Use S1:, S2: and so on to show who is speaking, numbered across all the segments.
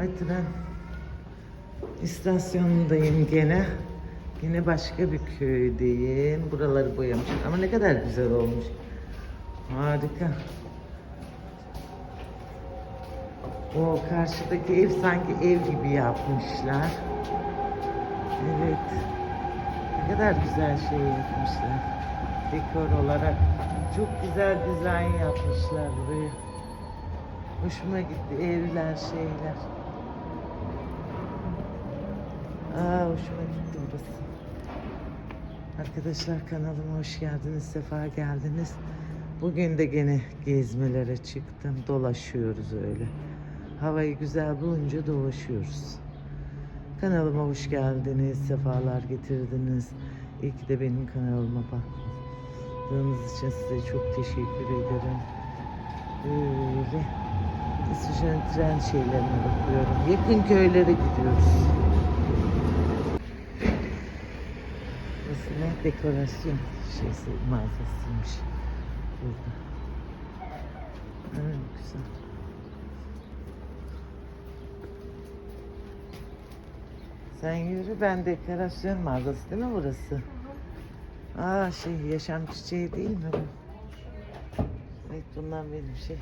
S1: Ay tren istasyonundayım gene. Yine başka bir köydeyim. Buraları boyamışım. Ama ne kadar güzel olmuş. Harika. O karşıdaki ev sanki ev gibi yapmışlar. Evet. Ne kadar güzel şey yapmışlar. Dekor olarak çok güzel dizayn yapmışlar burayı. Hoşuma gitti evler şeyler. Aa hoşuma gitti burası. Arkadaşlar kanalıma hoş geldiniz, sefa geldiniz. Bugün de gene gezmelere çıktım. Dolaşıyoruz öyle. Havayı güzel bulunca dolaşıyoruz. Kanalıma hoş geldiniz, sefalar getirdiniz. İyi ki de benim kanalıma baktığınız için size çok teşekkür ederim. Böyle İsviçre'nin tren şeylerine bakıyorum. Yakın köylere gidiyoruz. Ne? Dekorasyon şeysi, mağazasıymış. Burada. Evet, güzel. Sen yürü ben dekorasyon mağazası değil mi burası? Aa şey yaşam çiçeği değil mi bu? Evet bundan benim şey.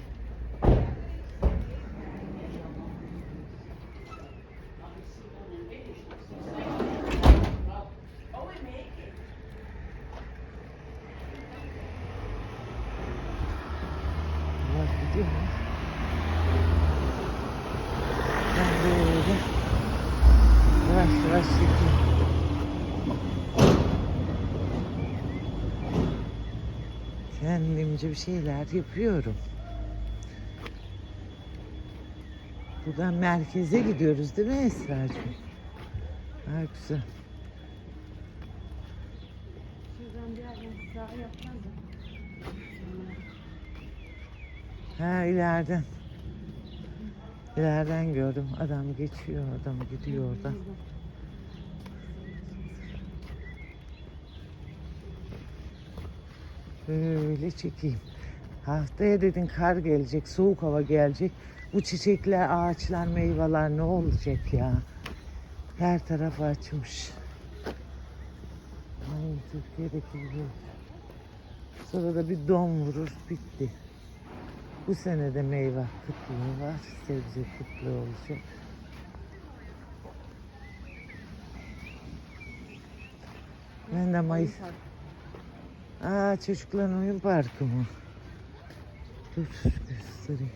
S1: Bak gidiyor mu? Ben böyle yavaş yavaş çekiyorum. Kendimce bir şeyler yapıyorum. Buradan merkeze gidiyoruz değil mi Esra'cığım? Ha güzel.
S2: Şuradan bir yerden sağa yapacağız da.
S1: Ha ileriden. İleriden gördüm. Adam geçiyor, adam gidiyor oradan. Böyle çekeyim. Haftaya dedin kar gelecek, soğuk hava gelecek. Bu çiçekler, ağaçlar, meyveler ne olacak ya? Her taraf açmış. Ay Türkiye'deki gibi. Sonra da bir don vurur, bitti. Bu sene de meyve kıtlığı var, sebze kıtlığı olacak. Ben de Mayıs... Aa çocukların oyun parkı mı? Dur göstereyim.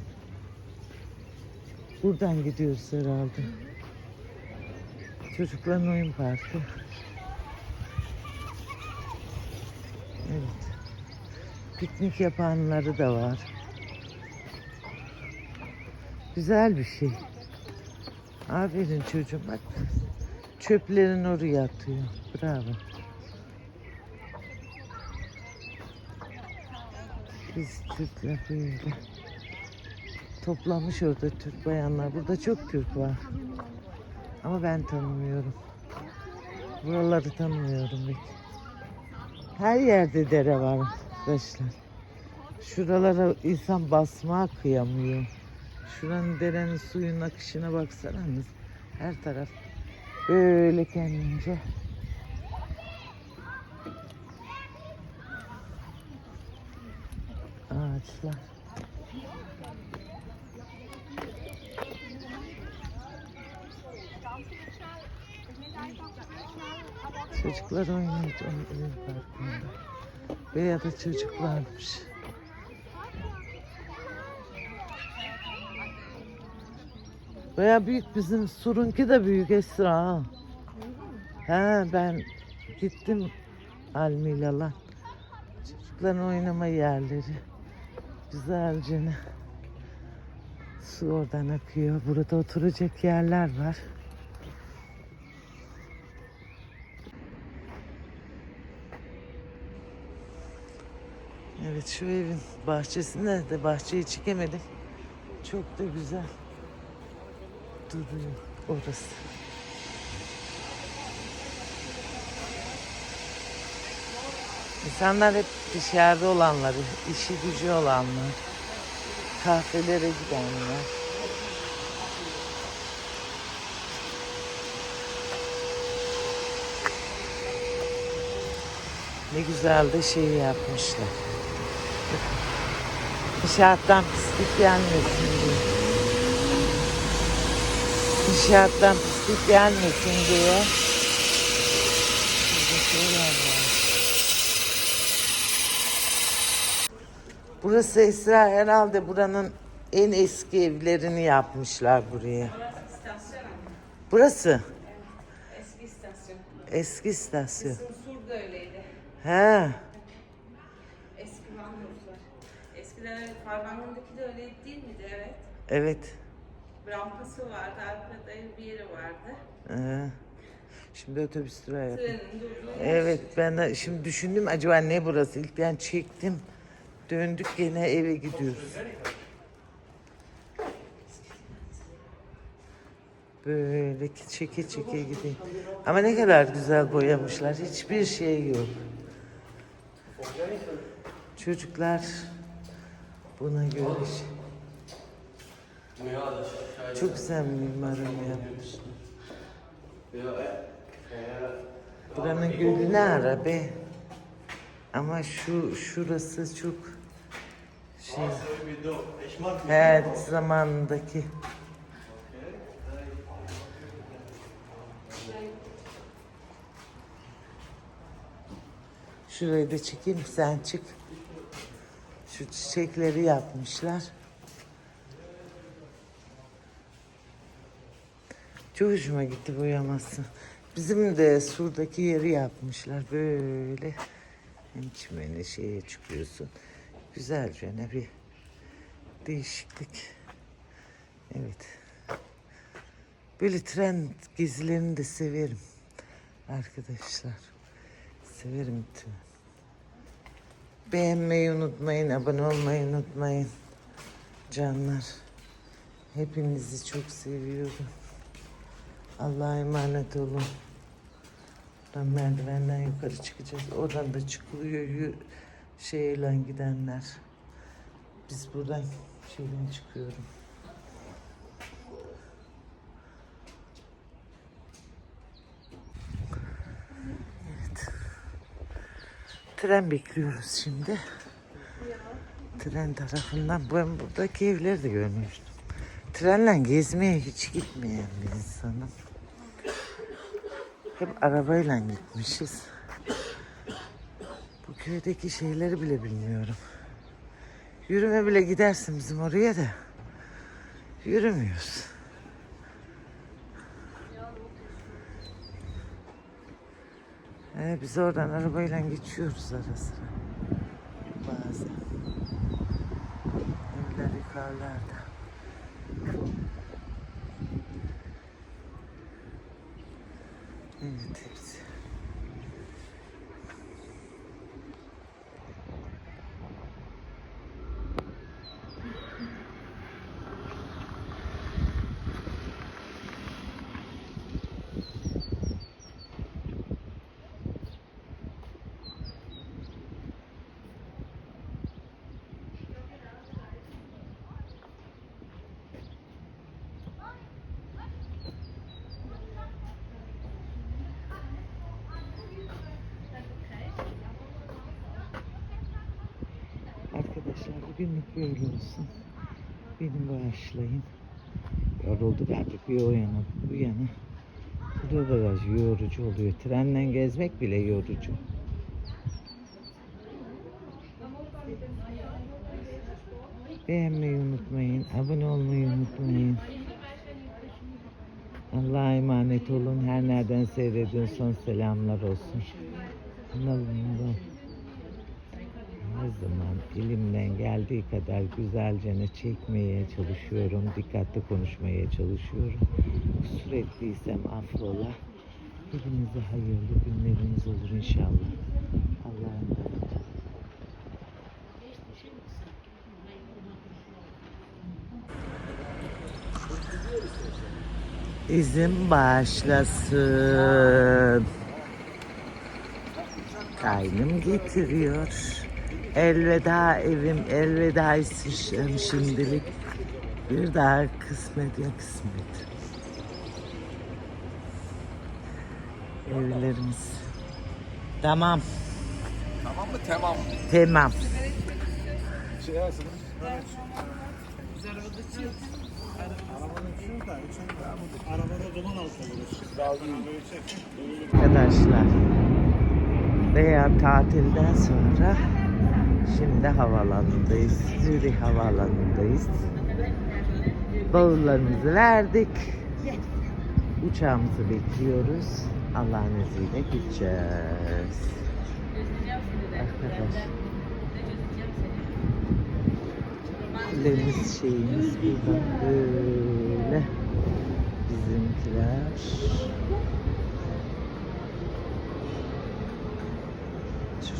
S1: Buradan gidiyoruz herhalde. Çocukların oyun parkı. Evet. Piknik yapanları da var. Güzel bir şey. Aferin çocuğum bak. Çöplerin oraya atıyor. Bravo. Biz Türkler böyle. Toplamış orada Türk bayanlar. Burada çok Türk var. Ama ben tanımıyorum. Buraları tanımıyorum pek. Her yerde dere var arkadaşlar. Şuralara insan basmaya kıyamıyor. Şuranın derenin suyun akışına baksanız. Her taraf böyle kendince. Ağaçlar. Çocuklar oynuyor parkında. Veya da çocuk varmış. Baya büyük bizim Surunki de büyük Esra. ha. He ben gittim Almilalan. Çocukların oynama yerleri. Güzelce. Su oradan akıyor. Burada oturacak yerler var. Evet şu evin bahçesinde de bahçeyi çekemedim. Çok da güzel duruyor orası. İnsanlar hep dışarıda olanlar, işi gücü olanlar, kahvelere gidenler. Ne güzel de şeyi yapmışlar. İnşaattan pislik gelmesin diye. İnşaattan pislik gelmesin diye Burası Esra herhalde buranın en eski evlerini yapmışlar buraya. Burası
S2: Eski istasyon.
S1: eski istasyon.
S2: Sur da öyleydi.
S1: He.
S2: Eski Vanloslar. Eskiden Farbanlı'daki de öyle değil miydi? Evet.
S1: Evet.
S2: Rampası vardı, arkada bir yeri vardı.
S1: Ee, şimdi otobüs durağı Evet ben de şimdi düşündüm acaba ne burası? İlk ben çektim. Döndük gene eve gidiyoruz. Böyle çeke çeke gideyim. Ama ne kadar güzel boyamışlar. Hiçbir şey yok. Çocuklar buna göre çok güzel mimarını yapmışlar. Buranın gölü ne ara be? Ama şu şurası çok şey her zamandaki Şurayı da çekeyim sen çık. Şu çiçekleri yapmışlar. Çok hoşuma gitti boyaması. Bizim de surdaki yeri yapmışlar böyle. Çimene şeye çıkıyorsun. Güzelce ne bir değişiklik. Evet. Böyle tren gezilerini de severim. Arkadaşlar. Severim tren. Beğenmeyi unutmayın, abone olmayı unutmayın. Canlar. Hepinizi çok seviyorum. Allah'a emanet olun. Buradan merdivenden yukarı çıkacağız. Oradan da çıkılıyor şeyle gidenler. Biz buradan şeyden çıkıyorum. Evet. Tren bekliyoruz şimdi. Tren tarafından ben buradaki evleri de görmüştüm. Trenle gezmeye hiç gitmeyen bir insanım. Hep arabayla gitmişiz. Köydeki şeyleri bile bilmiyorum. Yürüme bile gidersin bizim oraya da. Yürümüyoruz. Ee, biz oradan arabayla geçiyoruz ara sıra. Bazen. Evler yukarılarda. Evet hepsi. Arkadaşlar bugünlük böyle olsun. Beni bağışlayın. Yorulduk artık bir o yana bu yana. Bu da biraz yorucu oluyor. Trenle gezmek bile yorucu. Beğenmeyi unutmayın. Abone olmayı unutmayın. Allah'a emanet olun. Her nereden seyrediyorsan selamlar olsun. Kanalımda her zaman elimden geldiği kadar güzelce çekmeye çalışıyorum. Dikkatli konuşmaya çalışıyorum. Kusur ettiysem affola. Hepinize hayırlı günleriniz olur inşallah. Allah'a emanet. İzin başlasın. Kaynım getiriyor. Elveda evim, elveda İsviçre'm şimdilik. Bir daha kısmet ya kısmet. Evlerimiz. Tamam.
S3: tamam mı?
S1: Tamam.
S3: Şey yazın.
S4: Olur.
S1: Arkadaşlar veya tatilden sonra şimdi havaalanındayız. Zürih havaalanındayız. Bavullarımızı verdik. Uçağımızı bekliyoruz. Allah'ın izniyle gideceğiz. Arkadaş. Kulemiz şeyimiz burada böyle. Bizimkiler.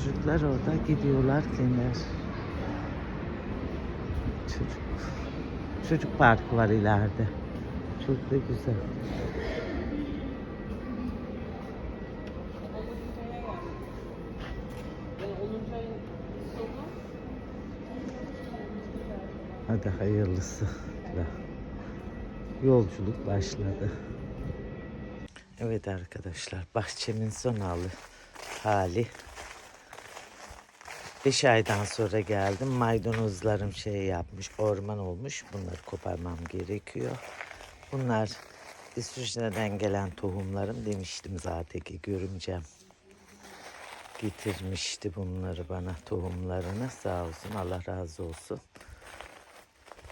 S1: Çocuklar orada gidiyorlar kendiler. Çocuk. Çocuk parkı var ileride. Çok da güzel. Hadi hayırlısı. Yolculuk başladı. Evet arkadaşlar bahçemin son hali. Beş aydan sonra geldim. Maydanozlarım şey yapmış, orman olmuş. Bunları koparmam gerekiyor. Bunlar İsviçre'den gelen tohumlarım demiştim zaten ki görümcem. Getirmişti bunları bana tohumlarını sağ olsun Allah razı olsun.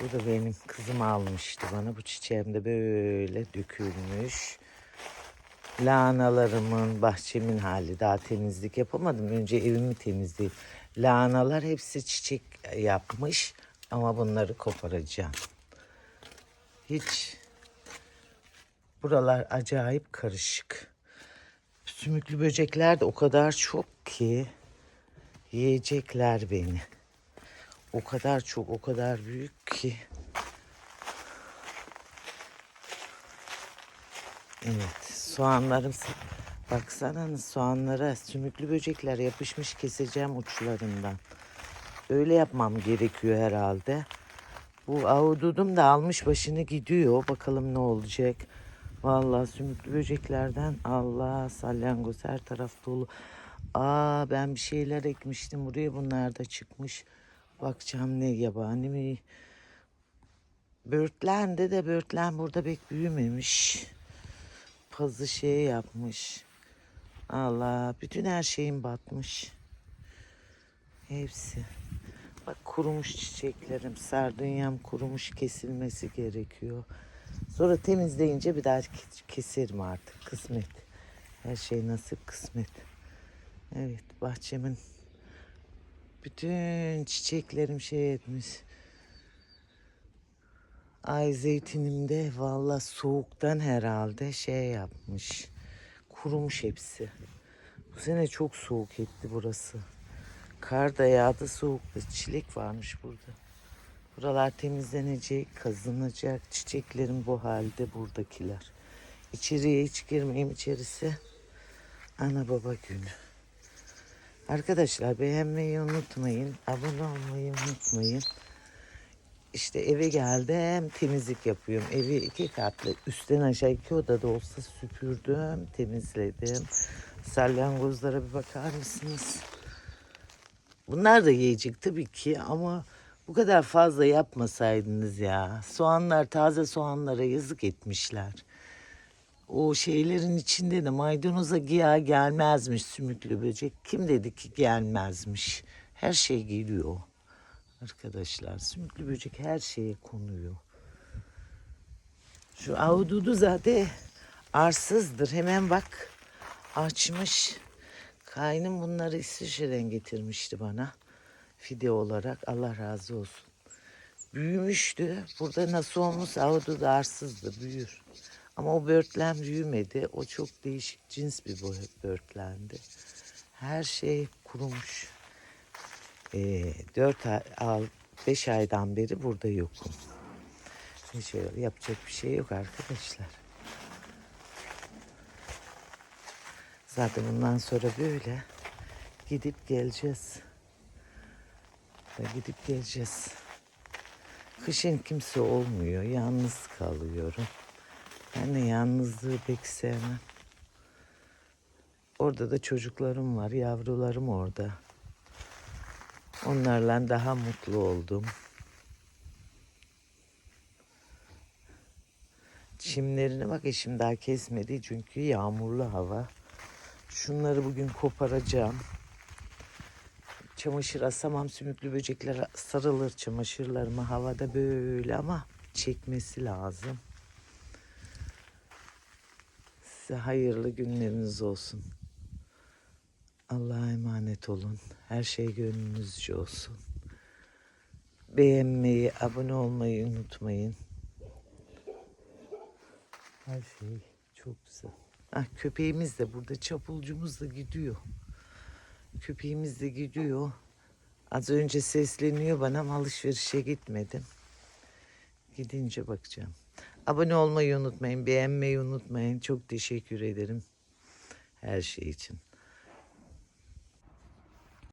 S1: Bu da benim kızım almıştı bana. Bu çiçeğim de böyle dökülmüş. Lahanalarımın, bahçemin hali. Daha temizlik yapamadım. Önce evimi temizleyip. Lahanalar hepsi çiçek yapmış. Ama bunları koparacağım. Hiç. Buralar acayip karışık. Sümüklü böcekler de o kadar çok ki yiyecekler beni. O kadar çok, o kadar büyük ki. Evet, soğanlarım. Baksana soğanlara sümüklü böcekler yapışmış keseceğim uçlarından. Öyle yapmam gerekiyor herhalde. Bu ahududum da almış başını gidiyor. Bakalım ne olacak. Vallahi sümüklü böceklerden Allah salyangoz her taraf dolu. Aa ben bir şeyler ekmiştim buraya bunlar da çıkmış. Bakacağım ne yabani mi? Börtlendi de börtlen burada pek büyümemiş. Pazı şey yapmış. Allah bütün her şeyim batmış. Hepsi. Bak kurumuş çiçeklerim, sardunyam kurumuş kesilmesi gerekiyor. Sonra temizleyince bir daha ke- keserim artık kısmet. Her şey nasip kısmet. Evet bahçemin bütün çiçeklerim şey etmiş. Ay zeytinimde valla soğuktan herhalde şey yapmış. Kurumuş hepsi. Bu sene çok soğuk etti burası. Kar da yağdı soğukta. Çilek varmış burada. Buralar temizlenecek, kazınacak. Çiçeklerim bu halde buradakiler. İçeriye hiç girmeyeyim içerisi. Ana baba günü. Arkadaşlar beğenmeyi unutmayın. Abone olmayı unutmayın. İşte eve geldim temizlik yapıyorum. Evi iki katlı üstten aşağı iki odada olsa süpürdüm, temizledim. Salyangozlara bir bakar mısınız? Bunlar da yiyecek tabii ki ama bu kadar fazla yapmasaydınız ya. Soğanlar, taze soğanlara yazık etmişler. O şeylerin içinde de maydanoza giya gelmezmiş sümüklü böcek. Kim dedi ki gelmezmiş? Her şey geliyor. Arkadaşlar sümüklü böcek her şeye konuyor. Şu ahududu zaten arsızdır. Hemen bak açmış. Kaynım bunları İsviçre'den getirmişti bana. Fide olarak Allah razı olsun. Büyümüştü. Burada nasıl olmuş ahududu arsızdı büyür. Ama o börtlen büyümedi. O çok değişik cins bir börtlendi. Her şey kurumuş. Ee, 4 ay, al, 5 aydan beri burada yokum. Hiç öyle yapacak bir şey yok arkadaşlar. Zaten bundan sonra böyle gidip geleceğiz. Ve gidip geleceğiz. Kışın kimse olmuyor. Yalnız kalıyorum. Ben de yalnızlığı pek sevmem. Orada da çocuklarım var. Yavrularım orada. Onlarla daha mutlu oldum. Çimlerini bak eşim daha kesmedi çünkü yağmurlu hava. Şunları bugün koparacağım. Çamaşır asamam sümüklü böcekler sarılır çamaşırlarıma havada böyle ama çekmesi lazım. Size hayırlı günleriniz olsun. Allah'a emanet olun. Her şey gönlünüzce olsun. Beğenmeyi, abone olmayı unutmayın. Her şey çok güzel. Ah, köpeğimiz de burada, çapulcumuz da gidiyor. Köpeğimiz de gidiyor. Az önce sesleniyor bana ama alışverişe gitmedim. Gidince bakacağım. Abone olmayı unutmayın, beğenmeyi unutmayın. Çok teşekkür ederim her şey için.